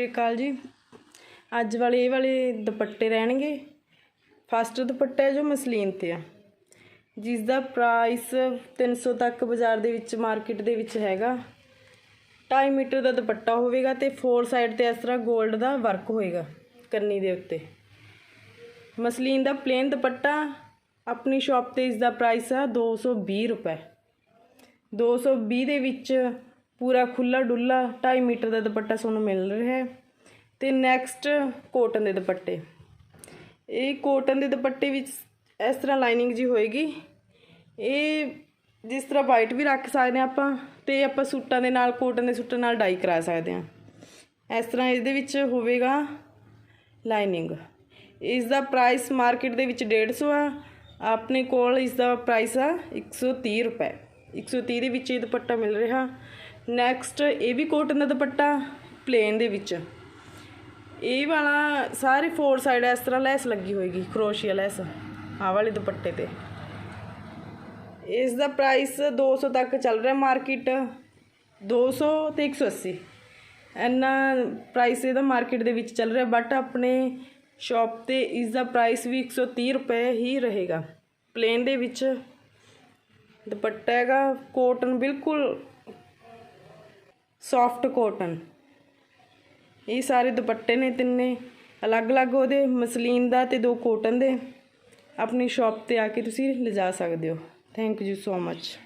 ਸਤਿ ਸ਼੍ਰੀ ਅਕਾਲ ਜੀ। ਅੱਜ ਵਾਲੇ ਇਹ ਵਾਲੇ ਦੁਪੱਟੇ ਰਹਿਣਗੇ। ਫਸਟ ਦੁਪੱਟਾ ਹੈ ਜੋ ਮਸਲੀਨ ਤੇ ਆ। ਜਿਸ ਦਾ ਪ੍ਰਾਈਸ 300 ਤੱਕ ਬਾਜ਼ਾਰ ਦੇ ਵਿੱਚ ਮਾਰਕੀਟ ਦੇ ਵਿੱਚ ਹੈਗਾ। 2.5 ਮੀਟਰ ਦਾ ਦੁਪੱਟਾ ਹੋਵੇਗਾ ਤੇ ਫੋਰ ਸਾਈਡ ਤੇ ਇਸ ਤਰ੍ਹਾਂ 골ਡ ਦਾ ਵਰਕ ਹੋਏਗਾ ਕੰਨੀ ਦੇ ਉੱਤੇ। ਮਸਲੀਨ ਦਾ ਪਲੇਨ ਦੁਪੱਟਾ, ਆਪਣੀ ਸ਼ਾਪ ਤੇ ਇਸ ਦਾ ਪ੍ਰਾਈਸ ਆ 220 ਰੁਪਏ 220 ਦੇ ਵਿੱਚ ਪੂਰਾ ਖੁੱਲਾ ਡੁੱਲਾ 2.5 ਮੀਟਰ ਦਾ ਦੁਪੱਟਾ ਤੁਹਾਨੂੰ ਮਿਲ ਰਿਹਾ ਹੈ। ਤੇ ਨੈਕਸਟ ਕੋਟਨ ਦੇ ਦੁਪੱਟੇ। ਇਹ ਕੋਟਨ ਦੇ ਦੁਪੱਟੇ ਵਿੱਚ ਇਸ ਤਰ੍ਹਾਂ ਲਾਈਨਿੰਗ ਜੀ ਹੋਏਗੀ। ਇਹ ਜਿਸ ਤਰ੍ਹਾਂ ਵਾਈਟ ਵੀ ਰੱਖ ਸਕਦੇ ਹਾਂ ਆਪਾਂ, ਤੇ ਆਪਾਂ ਸੂਟਾਂ ਦੇ ਨਾਲ ਕੋਟਨ ਦੇ ਸੂਟਾਂ ਨਾਲ ਡਾਈ ਕਰਾ ਸਕਦੇ ਹਾਂ। ਇਸ ਤਰ੍ਹਾਂ ਇਹਦੇ ਵਿੱਚ ਹੋਵੇਗਾ ਲਾਈਨਿੰਗ ਇਸ ਦਾ ਪ੍ਰਾਈਸ ਮਾਰਕੀਟ ਦੇ ਵਿੱਚ 150 ਆ। ਆਪਣੇ ਕੋਲ ਇਸ ਦਾ ਪ੍ਰਾਈਸ ਆ 130 ਰੁਪਏ। 130 ਦੇ ਵਿੱਚ ਇਹ ਦੁਪੱਟਾ ਮਿਲ ਰਿਹਾ। ਨੈਕਸਟ ਇਹ ਵੀ ਕੋਟਨ ਦਾ ਦੁਪੱਟਾ ਪਲੇਨ ਦੇ ਵਿੱਚ। ਇਹ ਵਾਲਾ ਸਾਰੇ ਫੋਰ ਸਾਈਡ ਇਸ ਤਰ੍ਹਾਂ ਲੈਸ ਲੱਗੀ ਹੋਏਗੀ, ਕਰੋਸ਼ੀਆ ਲੈਸ, ਆਹ ਵਾਲੇ ਦੁਪੱਟੇ ਤੇ। ਇਸ ਦਾ ਪ੍ਰਾਈਸ 200 ਤੱਕ ਚੱਲ ਰਿਹਾ ਮਾਰਕੀਟ 200 ਤੇ 180 ਇੰਨਾ ਪ੍ਰਾਈਸ ਇਹਦਾ ਮਾਰਕੀਟ ਦੇ ਵਿੱਚ ਚੱਲ ਰਿਹਾ ਬਟ ਆਪਣੇ ਸ਼ਾਪ ਤੇ ਇਸ ਦਾ ਪ੍ਰਾਈਸ ਵੀ 130 ਰੁਪਏ ਹੀ ਰਹੇਗਾ। ਪਲੇਨ ਦੇ ਵਿੱਚ ਦੁਪੱਟਾ ਹੈਗਾ ਕੋਟਨ ਬਿਲਕੁਲ ਸੌਫਟ ਕੋਟਨ ਇਹ ਸਾਰੇ ਦੁਪੱਟੇ ਨੇ ਤਿੰਨੇ। ਅਲੱਗ-ਅਲੱਗ ਉਹਦੇ, ਮਸਲੀਨ ਦਾ ਤੇ ਦੋ ਕੋਟਨ ਦੇ। ਆਪਣੀ ਸ਼ਾਪ ਤੇ ਆ ਕੇ ਤੁਸੀਂ ਲਿਜਾ ਸਕਦੇ ਹੋ। Thank you so much